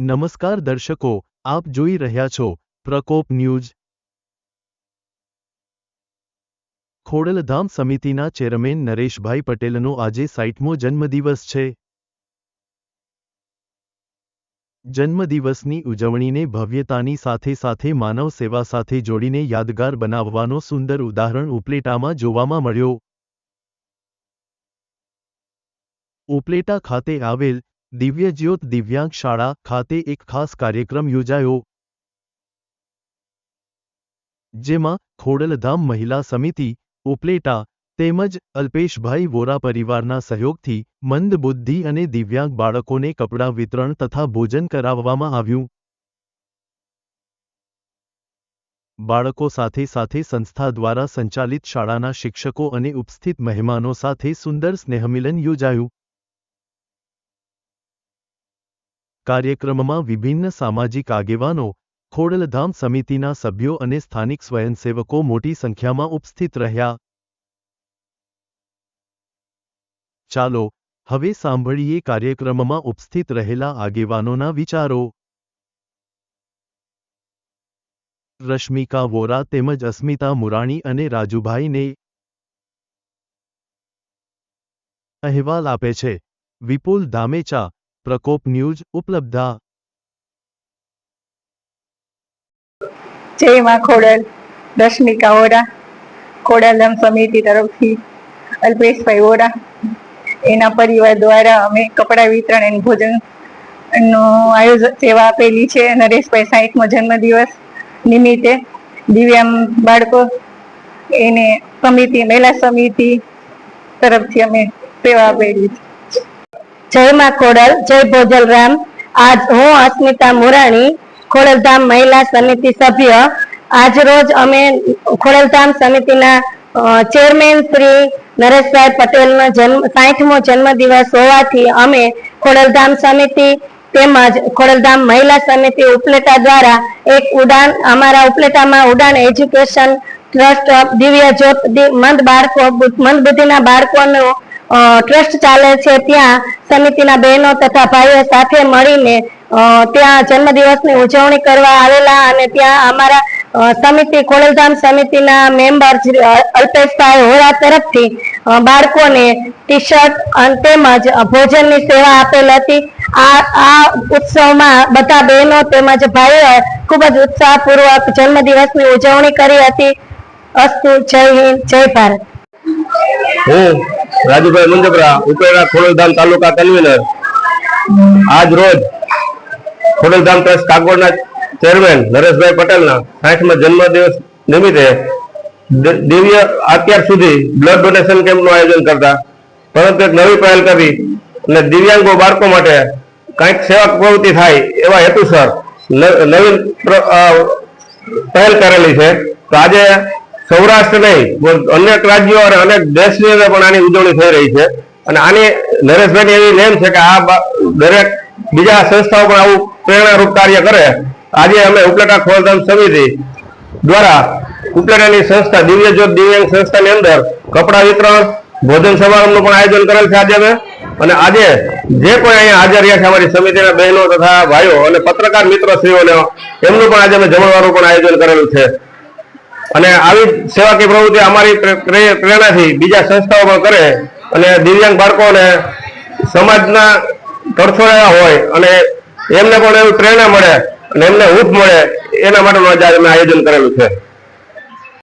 નમસ્કાર દર્શકો, આપ જોઈ રહ્યા છો પ્રકોપ ન્યૂઝ. ખોડલધામ સમિતિના ચેરમેન નરેશભાઈ પટેલનો આજે સાઈઠમો જન્મદિવસ છે. જન્મદિવસની ઉજવણીને ભવ્યતાની સાથે સાથે માનવ સેવા સાથે જોડીને યાદગાર બનાવવાનો સુંદર ઉદાહરણ ઉપલેટામાં જોવામાં મળ્યો. ઉપલેટા ખાતે આવેલ દિવ્યજ્યોત દિવ્યાંગ શાળા ખાતે એક ખાસ કાર્યક્રમ યોજાયો. જેમાં ખોડલધામ મહિલા સમિતિ, ઉપલેટા, તેમજ અલ્પેશભાઈ વોરા પરિવારના સહયોગથી મંદ બુદ્ધિ અને દિવ્યાંગ બાળકોને કપડાં વિતરણ તથા ભોજન કરાવવામાં આવ્યું. બાળકો સાથે સાથે સંસ્થા દ્વારા સંચાલિત શાળાના શિક્ષકો અને ઉપસ્થિત મહેમાનો સાથે સુંદર સ્નેહમિલન યોજાયું. કાર્યક્રમમાં વિભિન્ન સામાજિક આગેવાનો, ખોડલધામ સમિતિના સભ્યો અને સ્થાનિક સ્વયંસેવકો મોટી સંખ્યામાં ઉપસ્થિત રહ્યા. ચાલો, હવે સાંભળીએ કાર્યક્રમમાં ઉપસ્થિત રહેલા આગેવાનોના વિચારો. રશ્મિકા વોરા તેમજ અસ્મિતા મુરાણી અને રાજુભાઈને અહેવાલ આપે છે. વિપુલ ધામેચા પ્રકોપ ન્યૂઝ ઉપલબ્ધા જય માં ખોડલ રશ્મિકા ઓરા ખોડલધામ સમિતિ તરફથી અલ્પેશભાઈ ઓરા એના પરિવાર દ્વારા અમે કપડા વિતરણ અને ભોજનનું આયોજન સેવા આપેલી છે નરેશભાઈ સાહીઠમો જન્મદિવસ નિમિત્તે દિવ્યાંગ બાળકો એને સમિતિ મહિલા સમિતિ તરફથી અમે સેવા આપેલી છે જય માં ખોડલ, જય ભોજલરામ. આજ હું, અસ્મિતા મુરાણી, ખોડલધામ મહિલા સમિતિ સભ્ય. આજ રોજ અમે ખોડલધામ સમિતિના ચેરમેન શ્રી નરેશભાઈ પટેલનો જન્મ, સાઠમો જન્મદિવસ હોવાથી અમે ખોડલધામ સમિતિ તેમજ ખોડલધામ મહિલા સમિતિ ઉપલેટા દ્વારા એક ઉડાન, અમારા ઉપલેટામાં ઉડાન એજ્યુકેશન ટ્રસ્ટ, દિવ્ય જ્યોત, મંદ બાળકો, મંદ બુદ્ધિના બાળકોનું ટ્રસ્ટ ચાલે છે ત્યાં સમિતિના બહેનો તથા ભાઈઓ સાથે મળીને ત્યાં જન્મદિવસની ઉજવણી કરવા આવેલા અને ત્યાં અમારા સમિતિ, ખોડલધામ સમિતિના મેમ્બર અલ્પેશભાઈ હોરા તરફથી બાળકોને ટી શર્ટ તેમજ ભોજનની સેવા આપેલ હતી. આ આ ઉત્સવમાં બધા બહેનો તેમજ ભાઈઓએ ખૂબ જ ઉત્સાહપૂર્વક જન્મદિવસની ઉજવણી કરી હતી. અસ્તુ, જય હિન્દ, જય ભારત. રાજુભાઈ મુંજપરા ઉપેરા ખોડલધામ તાલુકા કન્વીનર. આજ રોજ ખોડલધામ ટ્રસ્ટ કાગોડના ચેરમેન નરેશભાઈ પટેલના સાઠમા જન્મદિવસ નિમિત્તે દિવ્ય અત્યાર સુધી બ્લડ ડોનેશન કેમ્પનું આયોજન કરતા, પરંતુ એક નવી પહેલ કરી અને દિવ્યાંગો બાળકો માટે કંઈક સેવા પ્રવૃત્તિ થાય એવા હેતુસર નવીન પહેલ કરેલી છે. તો આજે સૌરાષ્ટ્ર નહીં અનેક રાજ્યો અને અનેક દેશની અંદર પણ આની ઉજવણી થઈ રહી છે. અને આની નરેશભાઈની એવી નેમ છે કે આ દરેક બીજા સંસ્થાઓ પણ આવું પ્રેરણારૂપ કાર્ય કરે. આજે અમે ઉપલેટા ખોલધામ સમિતિ દ્વારા ઉપલેટાની સંસ્થા, દિવ્ય જ્યોત દિવ્યાંગ સંસ્થાની અંદર કપડા વિતરણ, ભોજન સમારંભનું પણ આયોજન કરેલ છે આજે અમે. અને આજે જે કોઈ અહીંયા હાજર રહ્યા છે અમારી સમિતિના બહેનો તથા ભાઈઓ અને પત્રકાર મિત્રો શ્રીઓને એમનું પણ આજે અમે જમણવારનું પણ આયોજન કરેલું છે. અને આવી સેવાકીય પ્રવૃત્તિ અમારી પ્રે- પ્રે- પ્રેરણાથી બીજા સંસ્થાઓમાં કરે અને દિવ્યાંગ બાળકોને સમાજના તરછોડાયા હોય અને એમને પણ એવી પ્રેરણા મળે અને એમને હૂફ મળે, એના માટેનું આજે અમે આયોજન કરેલું છે.